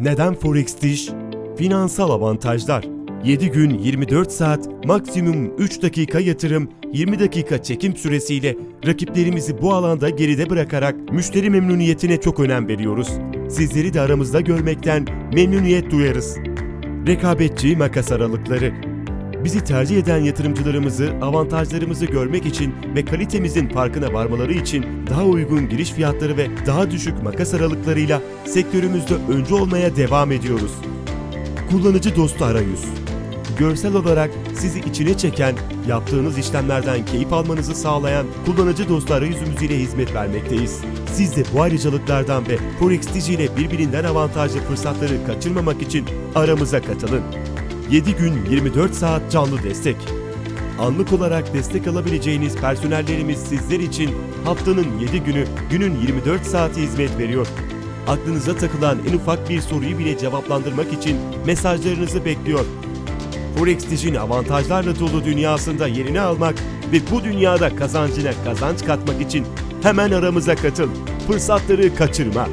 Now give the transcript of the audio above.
Neden Forex Diş? Finansal avantajlar. 7 gün 24 saat, maksimum 3 dakika yatırım, 20 dakika çekim süresiyle rakiplerimizi bu alanda geride bırakarak müşteri memnuniyetine çok önem veriyoruz. Sizleri de aramızda görmekten memnuniyet duyarız. Rekabetçi makas aralıkları. Bizi tercih eden yatırımcılarımızı avantajlarımızı görmek için ve kalitemizin farkına varmaları için daha uygun giriş fiyatları ve daha düşük makas aralıklarıyla sektörümüzde öncü olmaya devam ediyoruz. Kullanıcı dostu arayüz. Görsel olarak sizi içine çeken, yaptığınız işlemlerden keyif almanızı sağlayan kullanıcı dostu arayüzümüz ile hizmet vermekteyiz. Siz de bu ayrıcalıklardan ve Forex Digi ile birbirinden avantajlı fırsatları kaçırmamak için aramıza katılın. 7 gün 24 saat canlı destek. Anlık olarak destek alabileceğiniz personellerimiz sizler için haftanın 7 günü, günün 24 saati hizmet veriyor. Aklınıza takılan en ufak bir soruyu bile cevaplandırmak için mesajlarınızı bekliyor. Forex Digi'nin avantajlarla dolu dünyasında yerini almak ve bu dünyada kazancına kazanç katmak için hemen aramıza katıl. Fırsatları kaçırma.